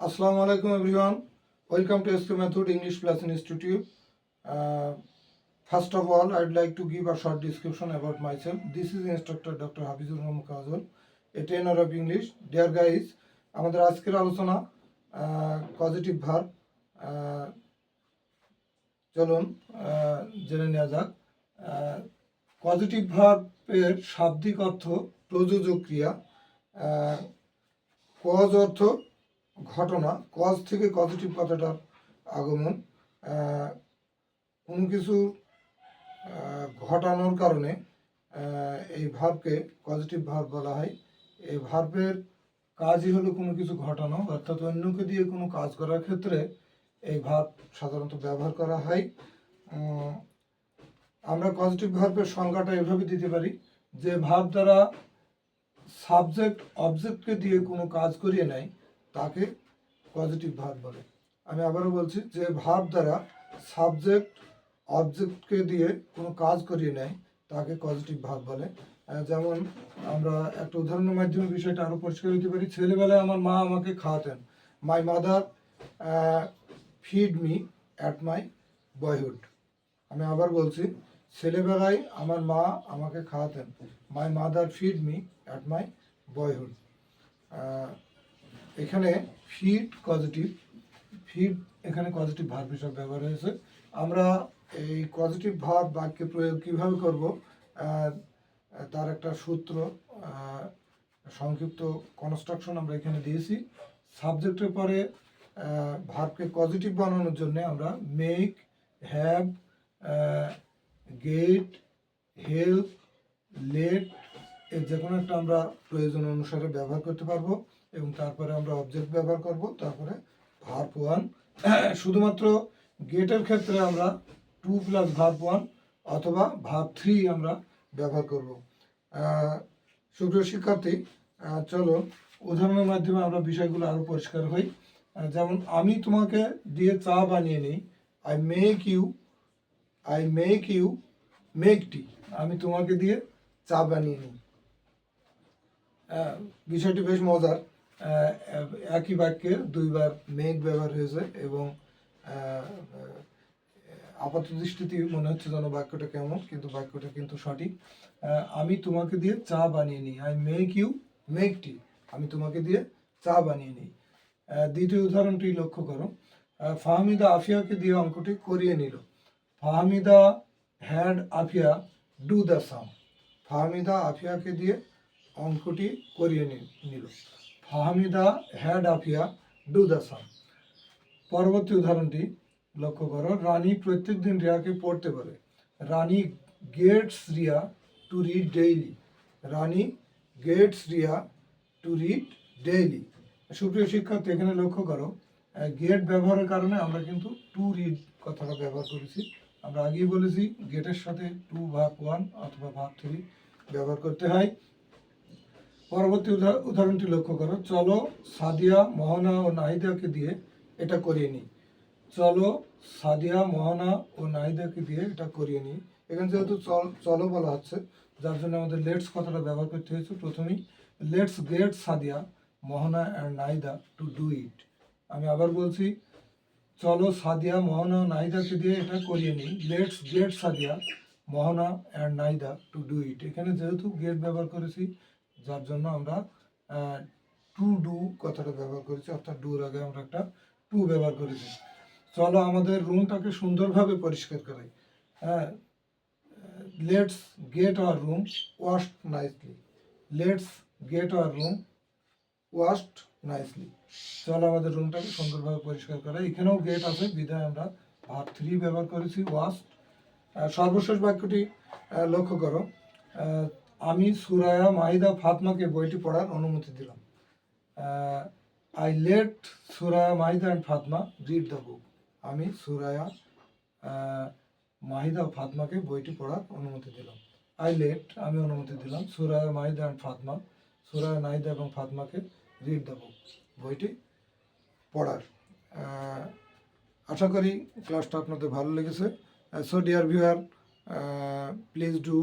Alaikum everyone. Welcome to SK Method English Plus Institute. Uh, first of all, I'd like to give a short description about myself. This is instructor Dr. Hafizur Rahman Kazol, a trainer of English. Dear guys, আমাদের আজকের আলোচনা positive ভার চলুন জেনে নেওয়া যাক positive ভার্বের শাব্দিক অর্থ প্রযোজক ক্রিয়া কজ অর্থ ঘটনা কজ থেকে পজিটিভ কথাটার আগমন কোনো কিছু ঘটানোর কারণে এই ভাবকে পজিটিভ ভাব বলা হয়। এই ভার্বের কাজই হলো কোনো কিছু ঘটানো, অর্থাৎ অন্যকে দিয়ে কোনো কাজ করার ক্ষেত্রে এই ভাব সাধারণত ব্যবহার করা হয়। আমরা পজিটিভ ভার্বের সংজ্ঞাটা এভাবে দিতে পারি, যে ভাব দ্বারা সাবজেক্ট অবজেক্টকে দিয়ে কোনো কাজ করিয়ে নেয় তাকে পজিটিভ ভার্ব বলে। আমি আবারও বলছি যে ভাব দ্বারা সাবজেক্ট অবজেক্টকে দিয়ে কোনো কাজ করিয়ে নেয়, তাকে পজিটিভ ভার্ব বলে। যেমন আমরা একটা উদাহরণের মাধ্যমে বিষয়টা আরও পরিষ্কার হতে পারি। ছেলেবেলায় আমার মা আমাকে খাওয়াতেন। My mother feed me at my boyhood আমি আবার বলছি, ছেলেবেলায় আমার মা আমাকে খাওয়াতেন। My mother feed me at my boyhood এখানে ফিড পজিটিভ ফিড এখানে পজিটিভ ভার্ব হিসাবে ব্যবহার হয়েছে। আমরা এই পজিটিভ ভার্ব বাক্যে প্রয়োগ কীভাবে করব? তার একটা সূত্র সংক্ষিপ্ত কনস্ট্রাকশন আমরা এখানে দিয়েছি। সাবজেক্টের পরে ভার্বকে পজিটিভ বানানোর জন্য আমরা make have get help let এর যে কোনো একটা আমরা প্রয়োজন অনুসারে ব্যবহার করতে পারব। এবং তারপরে আমরা অবজেক্ট ব্যবহার করব। তারপরে ভার্ব ওয়ান শুধুমাত্র গেটের ক্ষেত্রে আমরা টু প্লাস ভার্ব ওয়ান অথবা ভার্ব থ্রি আমরা ব্যবহার করব। সুপ্রিয় শিক্ষার্থী চলো উদাহরণের মাধ্যমে আমরা বিষয়গুলো আরও পরিষ্কার হই। যেমন, আমি তোমাকে দিয়ে চা বানিয়ে নিই। I make you I make you make tea আমি তোমাকে দিয়ে চা বানিয়ে নিই। বিষয়টি বেশ মজার। একই বাক্যে দুইবার মেক ব্যবহার হয়েছে এবং আপাত দৃষ্টিতে মনে হচ্ছে যেন বাক্যটা কেমন, কিন্তু বাক্যটা কিন্তু সঠিক। আমি তোমাকে দিয়ে চা বানিয়ে নিই। I make you make tea আমি তোমাকে দিয়ে চা বানিয়ে নিই। দ্বিতীয় উদাহরণটি লক্ষ্য করো। ফাহমিদা আফিয়াকে দিয়ে অঙ্কটি করিয়ে নিল। Fahmida had Afia do the sum Fahmida আফিয়াকে দিয়ে অঙ্কটি করিয়ে নিল। Fahmida had Afia do the sum পরবর্তী উদাহরণটি লক্ষ্য করো। রানী প্রত্যেক দিন রিয়াকে পড়তে বলে। Rani gets Riya to read daily. Rani gets Riya to read daily. সুপ্রিয় শিক্ষার্থী, এখানে লক্ষ্য করো গেট ব্যবহারের কারণে আমরা কিন্তু টু রিড কথাটা ব্যবহার করেছি। আমরা আগেই বলেছি গেটের সাথে টু ভাগ ওয়ান অথবা ভাগ থ্রি ব্যবহার করতে হয়। পরবর্তী উদাহ- উদাহরণটি লক্ষ্য করো। চলো সাদিয়া, মোহনা ও নাহিদাকে দিয়ে এটা করিয়ে নিই। চলো সাদিয়া, মোহনা ও নাহিদাকে দিয়ে এটা করিয়ে নিই। এখানে যেহেতু চল চলো বলা হচ্ছে যার জন্য আমাদের লেটস কথাটা ব্যবহার করতে হয়েছে। প্রথমেই let's get Sadia, Mohona and Nahida to do it. আমি আবার বলছি, চলো সাদিয়া, মোহনা ও নাহিদাকে দিয়ে এটা করিয়ে নিই। Let's get Sadia, Mohona and Naida to do it. এখানে যেহেতু গেট ব্যবহার করেছি যার জন্য আমরা টু ডু কথাটা ব্যবহার করেছি, অর্থাৎ ডুর আগে আমরা একটা টু ব্যবহার করেছি। চলো আমাদের রুমটাকে সুন্দরভাবে পরিষ্কার করাই। হ্যাঁ let's get our room washed nicely let's get our room washed nicely চলো আমাদের রুমটাকে সুন্দরভাবে পরিষ্কার করা এখানেও গেট আছে, বিধায় আমরা ভার থ্রি ব্যবহার করেছি ওয়াশড সর্বশেষ বাক্যটি লক্ষ্য করো। আমি সুরায়া মাহিদা ফাতমাকে বইটি পড়ার অনুমতি দিলাম। I let Suraya Mahida and Fatma read the book আমি সুরায়া মাহিদা ফাতমাকে বইটি পড়ার অনুমতি দিলাম। আই লেট আমি অনুমতি দিলাম, সুরায়া, মাহিদা অ্যান্ড ফাতমা, সুরায়া নাহিদা এবং ফাতমাকে রিড দ্য বুক বইটি পড়ার। আশা করি ক্লাসটা আপনাদের ভালো লেগেছে। So dear viewer please do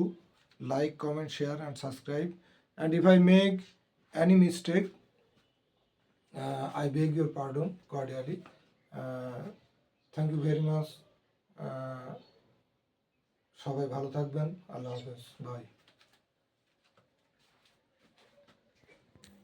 like comment share and subscribe and if i make any mistake uh, i I beg your uh, thank thank you very much সবাই ভালো থাকবেন আল্লাহ হাফেজ বাই